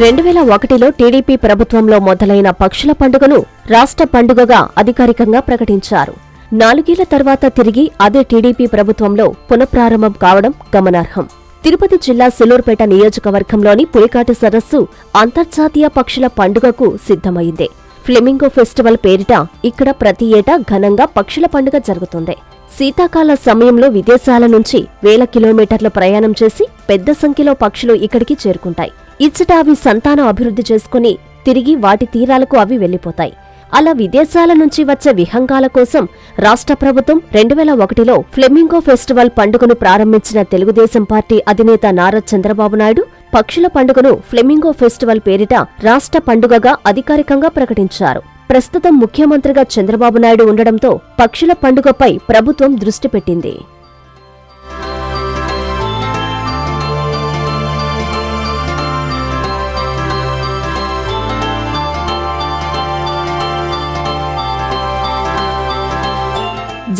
రెండు వేల ఒకటిలో టీడీపీ ప్రభుత్వంలో మొదలైన పక్షుల పండుగను రాష్ట్ర పండుగగా అధికారికంగా ప్రకటించారు. నాలుగేళ్ళ తర్వాత తిరిగి అదే టీడీపీ ప్రభుత్వంలో పునఃప్రారంభం కావడం గమనార్హం. తిరుపతి జిల్లా సులూర్పేట నియోజకవర్గంలోని పులికాటి సరస్సు అంతర్జాతీయ పక్షుల పండుగకు సిద్ధమైంది. ఫ్లెమింగో ఫెస్టివల్ పేరిట ఇక్కడ ప్రతి ఏటా ఘనంగా పక్షుల పండుగ జరుగుతుంది. శీతాకాల సమయంలో విదేశాల నుంచి వేల కిలోమీటర్ల ప్రయాణం చేసి పెద్ద సంఖ్యలో పక్షులు ఇక్కడికి చేరుకుంటాయి. ఇచ్చట అవి సంతానం అభివృద్ధి చేసుకుని తిరిగి వాటి తీరాలకు అవి వెళ్ళిపోతాయి అలా విదేశాల నుంచి వచ్చే విహంగాల కోసం రాష్ట్ర ప్రభుత్వం రెండు వేల ఒకటిలో ఫ్లెమింగో ఫెస్టివల్ పండుగను ప్రారంభించిన తెలుగుదేశం పార్టీ అధినేత నారా చంద్రబాబు నాయుడు పక్షుల పండుగను ఫ్లెమింగో ఫెస్టివల్ పేరిట రాష్ట్ర పండుగగా అధికారికంగా ప్రకటించారు. ప్రస్తుతం ముఖ్యమంత్రిగా చంద్రబాబు నాయుడు ఉండడంతో పక్షుల పండుగపై ప్రభుత్వం దృష్టి పెట్టింది.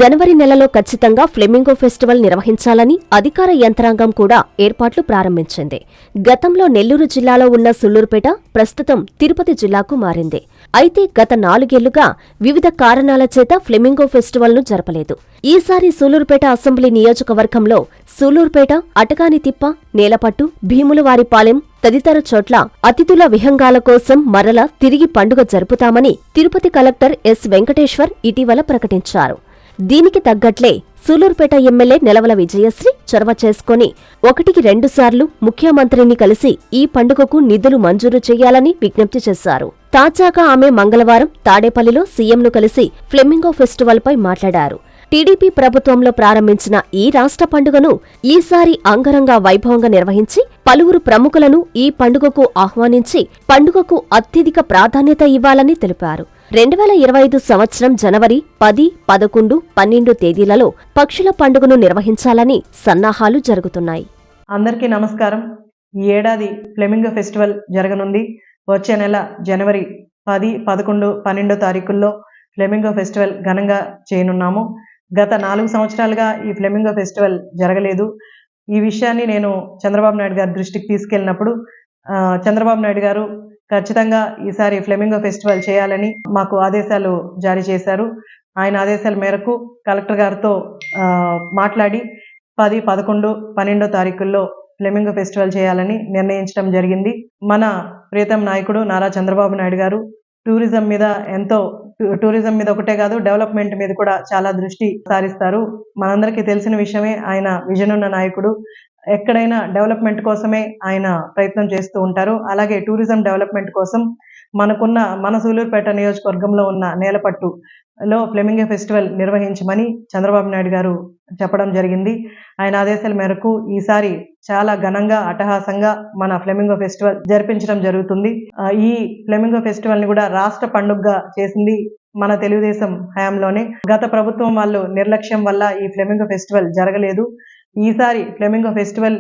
జనవరి నెలలో ఖచ్చితంగా ఫ్లెమింగో ఫెస్టివల్ నిర్వహించాలని అధికార యంత్రాంగం కూడా ఏర్పాట్లు ప్రారంభించింది. గతంలో నెల్లూరు జిల్లాలో ఉన్న సుళ్ళూరుపేట ప్రస్తుతం తిరుపతి జిల్లాకు మారింది. అయితే గత నాలుగేళ్ళుగా వివిధ కారణాల చేత ఫ్లెమింగో ఫెస్టివల్ను జరపలేదు. ఈసారి సూలూరుపేట అసెంబ్లీ నియోజకవర్గంలో సూలూరుపేట అటకానితిప్ప నేలపట్టు భీములవారిపాలెం తదితర చోట్ల అతిథుల విహంగాల కోసం మరల తిరిగి పండుగ జరుపుతామని తిరుపతి కలెక్టర్ ఎస్ వెంకటేశ్వర్ ఇటీవల ప్రకటించారు. దీనికి తగ్గట్లే సూలూరుపేట ఎమ్మెల్యే నెలవల విజయశ్రీ చొరవ చేసుకుని ఒకటికి రెండుసార్లు ముఖ్యమంత్రిని కలిసి ఈ పండుగకు నిధులు మంజూరు చేయాలని విజ్ఞప్తి చేశారు. తాజాగా ఆమె మంగళవారం తాడేపల్లిలో సీఎంను కలిసి ఫ్లెమింగో ఫెస్టివల్పై మాట్లాడారు. టీడీపీ ప్రభుత్వంలో ప్రారంభించిన ఈ రాష్ట్ర పండుగను ఈసారి అంగరంగ వైభవంగా నిర్వహించి పలువురు ప్రముఖులను ఈ పండుగకు ఆహ్వానించి పండుగకు అత్యధిక ప్రాధాన్యత ఇవ్వాలని తెలిపారు. రెండు వేల ఇరవై ఐదు సంవత్సరం జనవరి పది పదకొండు పన్నెండు తేదీలలో పక్షుల పండుగను నిర్వహించాలని సన్నాహాలు జరుగుతున్నాయి. అందరికీ నమస్కారం. ఈ ఏడాది ఫ్లెమింగో ఫెస్టివల్ జరగనుంది. వచ్చే నెల జనవరి పది పదకొండు పన్నెండో తారీఖుల్లో ఫ్లెమింగో ఫెస్టివల్ ఘనంగా చేయనున్నాము. గత నాలుగు సంవత్సరాలుగా ఈ ఫ్లెమింగో ఫెస్టివల్ జరగలేదు. ఈ విషయాన్ని నేను చంద్రబాబు నాయుడు గారి దృష్టికి తీసుకెళ్ళినప్పుడు చంద్రబాబు నాయుడు గారు ఖచ్చితంగా ఈసారి ఫ్లెమింగో ఫెస్టివల్ చేయాలని మాకు ఆదేశాలు జారీ చేశారు. ఆయన ఆదేశాల మేరకు కలెక్టర్ గారితో మాట్లాడి పది పదకొండు పన్నెండో తారీఖుల్లో ఫ్లెమింగో ఫెస్టివల్ చేయాలని నిర్ణయించడం జరిగింది. మన ప్రీతం నాయకుడు నారా చంద్రబాబు నాయుడు గారు టూరిజం మీద ఎంతో టూ- టూరిజం మీద ఒకటే కాదు డెవలప్మెంట్ మీద కూడా చాలా దృష్టి సారిస్తారు. మనందరికీ తెలిసిన విషయమే ఆయన విజన్ ఉన్న నాయకుడు. ఎక్కడైనా డెవలప్మెంట్ కోసమే ఆయన ప్రయత్నం చేస్తూ ఉంటారు. అలాగే టూరిజం డెవలప్మెంట్ కోసం మనకున్న మన సూలూరుపేట నియోజకవర్గంలో ఉన్న నేలపట్టు లో ఫ్లెమింగో ఫెస్టివల్ నిర్వహించమని చంద్రబాబు నాయుడు గారు చెప్పడం జరిగింది. ఆయన ఆదేశాల మేరకు ఈసారి చాలా ఘనంగా అట్టహాసంగా మన ఫ్లెమింగో ఫెస్టివల్ జరిపించడం జరుగుతుంది. ఈ ఫ్లెమింగో ఫెస్టివల్ని కూడా రాష్ట్ర పండుగగా చేసింది మన తెలుగుదేశం హయాంలోనే. గత ప్రభుత్వం వాళ్ళు నిర్లక్ష్యం వల్ల ఈ ఫ్లెమింగో ఫెస్టివల్ జరగలేదు. ఈసారి ఫ్లెమింగో ఫెస్టివల్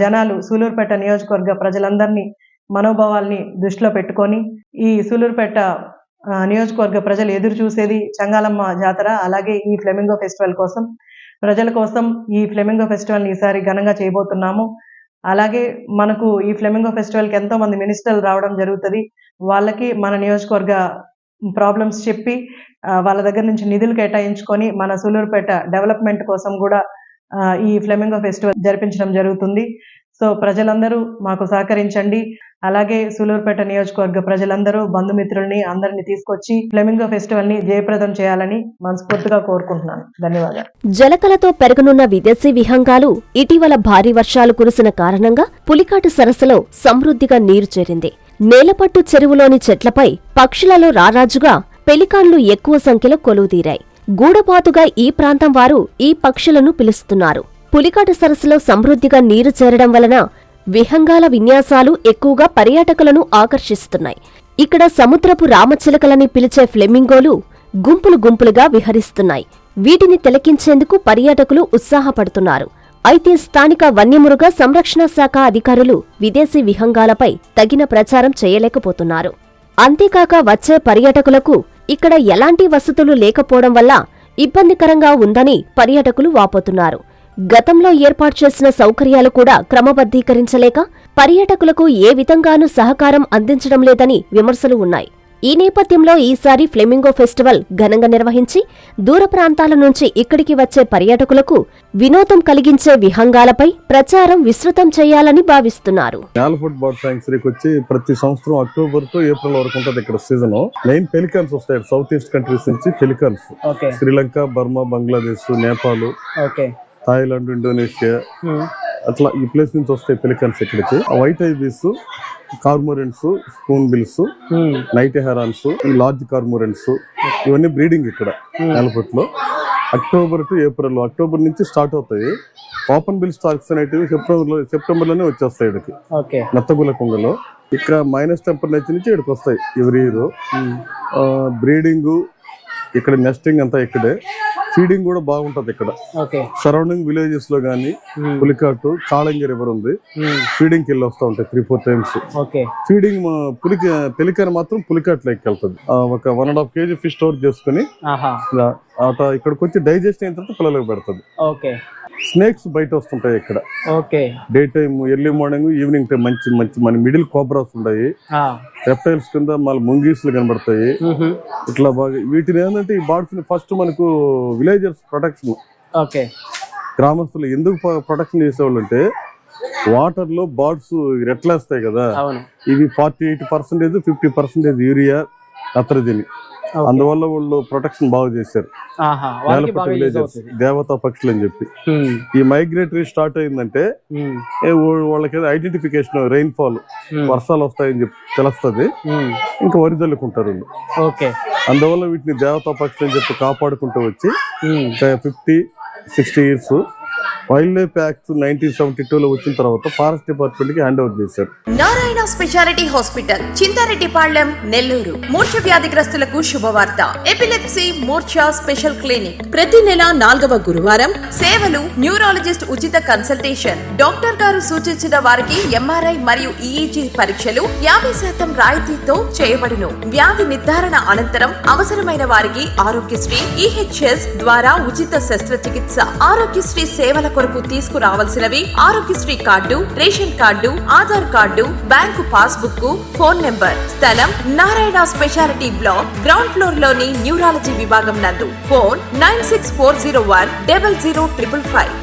జనాలు సూలూరుపేట నియోజకవర్గ ప్రజలందరినీ మనోభావాల్ని దృష్టిలో పెట్టుకొని ఈ సూలూరుపేట నియోజకవర్గ ప్రజలు ఎదురు చూసేది చంగాలమ్మ జాతర అలాగే ఈ ఫ్లెమింగో ఫెస్టివల్ కోసం. ప్రజల కోసం ఈ ఫ్లెమింగో ఫెస్టివల్ని ఈసారి ఘనంగా చేయబోతున్నాము. అలాగే మనకు ఈ ఫ్లెమింగో ఫెస్టివల్కి ఎంతో మంది మినిస్టర్లు రావడం జరుగుతుంది. వాళ్ళకి మన నియోజకవర్గ ప్రాబ్లమ్స్ చెప్పి వాళ్ళ దగ్గర నుంచి నిధులు కేటాయించుకొని మన సూలూరుపేట డెవలప్మెంట్ కోసం కూడా ఈ ఫ్లెమింగో ఫెస్టివల్ జరిపించడం జరుగుతుంది. సో ప్రజలందరూ మాకు సహకరించండి. అలాగే సూలూరుపేట నియోజకవర్గ ప్రజలందరూ బంధుమిత్రుల్ని అందరినీ తీసుకొచ్చి ఫ్లెమింగో ఫెస్టివల్ని జయప్రదం చేయాలని మనస్ఫూర్తిగా కోరుకుంటున్నాను. ధన్యవాదాలు. జలకలతో పెరగనున్న విదేశీ విహంగాలు ఇటీవల భారీ వర్షాలు కురిసిన కారణంగా పులికాటు సరస్సులో సమృద్ధిగా నీరు చేరింది. నేలపట్టు చెరువులోని చెట్లపై పక్షులలో రారాజుగా పెలికాన్లు ఎక్కువ సంఖ్యలో కొలువుదీరాయి. గూడపాతుగా ఈ ప్రాంతం వారు ఈ పక్షులను పిలుస్తున్నారు. పులికాట సరస్సులో సమృద్ధిగా నీరు చేరడం వలన విహంగాల విన్యాసాలు ఎక్కువగా పర్యాటకులను ఆకర్షిస్తున్నాయి. ఇక్కడ సముద్రపు రామచిలకలని పిలిచే ఫ్లెమింగోలు గుంపులు గుంపులుగా విహరిస్తున్నాయి. వీటిని తిలకించేందుకు పర్యాటకులు ఉత్సాహపడుతున్నారు. అయితే స్థానిక వన్యమృగ సంరక్షణ శాఖ అధికారులు విదేశీ విహంగాలపై తగిన ప్రచారం చేయలేకపోతున్నారు. అంతేకాక వచ్చే పర్యాటకులకు ఇక్కడ ఎలాంటి వసతులు లేకపోవడం వల్ల ఇబ్బందికరంగా ఉందని పర్యాటకులు వాపోతున్నారు. గతంలో ఏర్పాటు చేసిన సౌకర్యాలు కూడా క్రమబద్ధీకరించలేక పర్యాటకులకు ఏ విధంగానూ సహకారం అందించడం లేదని విమర్శలు ఉన్నాయి. ఈ నేపథ్యంలో ఈసారి ఫ్లెమింగో ఫెస్టివల్ ఘనంగా నిర్వహించి దూర ప్రాంతాల నుంచి ఇక్కడికి వచ్చే పర్యాటకులకు వినోదం కలిగించే విహంగాలపై ప్రచారం విస్తృతం చేయాలని భావిస్తున్నారు. నేలఫుడ్ బర్డ్ సాంక్చురీకి వచ్చి ప్రతి సంవత్సరం అక్టోబర్ టు ఏప్రిల్ వరకు ఉంటుంది ఇక్కడ సీజన్. మెయిన్ పెలికన్స్ వస్తాయి. సౌత్ ఈస్ట్ కంట్రీస్ నుంచి pelicans. Okay. Sri Lanka Burma Bangladesh Nepal. Okay. Thailand Indonesia. అట్లా ఈ ప్లేస్ నుంచి వస్తాయి పెలికన్స్ ఇక్కడికి. White ibis cormorants spoon bills night herons ఈ లార్జ్ కార్మోరెంట్స్ ఇవన్నీ బ్రీడింగ్ ఇక్కడ నేలఫుట్లో అక్టోబర్ టు ఏప్రిల్ అక్టోబర్ నుంచి స్టార్ట్ అవుతాయి. ఓపెన్ బిల్ స్టాక్స్ అనేటివి సెప్టెంబర్లో సెప్టెంబర్లోనే వచ్చేస్తాయి ఇక్కడికి. నత్తగుల కొంగలో. ఇక్కడ మైనస్ టెంపరేచర్ నుంచి ఇక్కడికి వస్తాయి. ఎవరి ఇయర్ బ్రీడింగ్ ఇక్కడ నెస్టింగ్ అంతా ఇక్కడే. ఫీడింగ్ కూడా బాగుంటది ఇక్కడ. సరౌండింగ్ విలేజెస్లో గానీ పులికాటు కాళంగి రివర్ ఉంది. ఫీడింగ్కి వెళ్ళి వస్తూ ఉంటాయి త్రీ ఫోర్ టైమ్స్ ఫీడింగ్ పులికి పెలికాన మాత్రం పులికాట్ లెక్క వెళ్తుంది ఒక one and half KG fish store చేసుకుని అట ఇక్కడికి వచ్చి డైజెస్ట్ అయిన తర్వాత పిల్లలకు పెడుతుంది. ఓకే. స్నేక్స్ బయట వస్తుంటాయి ఇక్కడ. Okay. Day time early morning evening time మంచి మంచి మన మిడిల్ కోబ్రాస్ ఉన్నాయి రెప్టైల్స్ కింద మళ్ళీ ముంగీస్లు కనబడతాయి. ఇట్లా బాగా వీటిని ఏంటంటే ఈ బార్డ్స్ ఫస్ట్ మనకు విలేజర్స్ ప్రొటెక్షన్ ఓకే. గ్రామస్తులు ఎందుకు ప్రొటెక్షన్ చేసేవాళ్ళు అంటే వాటర్లో బార్డ్స్ రెట్లేస్తాయి కదా. ఇవి forty eight percentage fifty percentage urea నత్రజని. అందువల్ల వాళ్ళు ప్రొటెక్షన్ బాగా చేశారు. దేవతా పక్షులు అని చెప్పి. ఉమ్, ఈ మైగ్రేటరీ స్టార్ట్ అయిందంటే వా- వాళ్ళకి ఐడెంటిఫికేషన్ రెయిన్ ఫాల్ వర్షాలు వస్తాయని చెప్పి తెలుస్తుంది. ఉమ్, ఇంకా వరి జల్లుకుంటారు వీళ్ళు. ఓకే అందువల్ల వీటిని దేవతా పక్షులు అని చెప్పి కాపాడుకుంటూ వచ్చి fifty sixty years wild life act nineteen seventy టూలో వచ్చిన తర్వాత ఫారెస్ట్ డిపార్ట్మెంట్కి హ్యాండ్ ఓవర్ చేశారు. Narayana speciality hospital Chintareddypalem Nellore. మూర్ఛ వ్యాధిగ్రస్తులకు శుభవార్త. ఎపిలెప్సీ మూర్ఛ స్పెషల్ క్లినిక్. ప్రతి నెల నాలుగవ గురువారం సేవలు న్యూరాలజిస్ట్ ఉచిత కన్సల్టేషన్. డాక్టర్ గారు సూచించిన వారికి ఎంఆర్ఐ మరియు ఈఈజీ పరీక్షలు యాభై శాతం రాయితీతో చేయబడును. వ్యాధి నిర్ధారణ అనంతరం అవసరమైన వారికి ఆరోగ్యశ్రీ ఈహెచ్ఎస్ ద్వారా ఉచిత శస్త్రచికిత్స. ఆరోగ్యశ్రీ సేవ సేవల కొరకు తీసుకురావాల్సినవి Aarogyasri card ration card Aadhaar card bank passbook phone number స్థలం నారాయణ స్పెషాలిటీ బ్లాక్ గ్రౌండ్ ఫ్లోర్లోని న్యూరాలజీ విభాగం నందు. Phone nine six four zero one double zero triple five.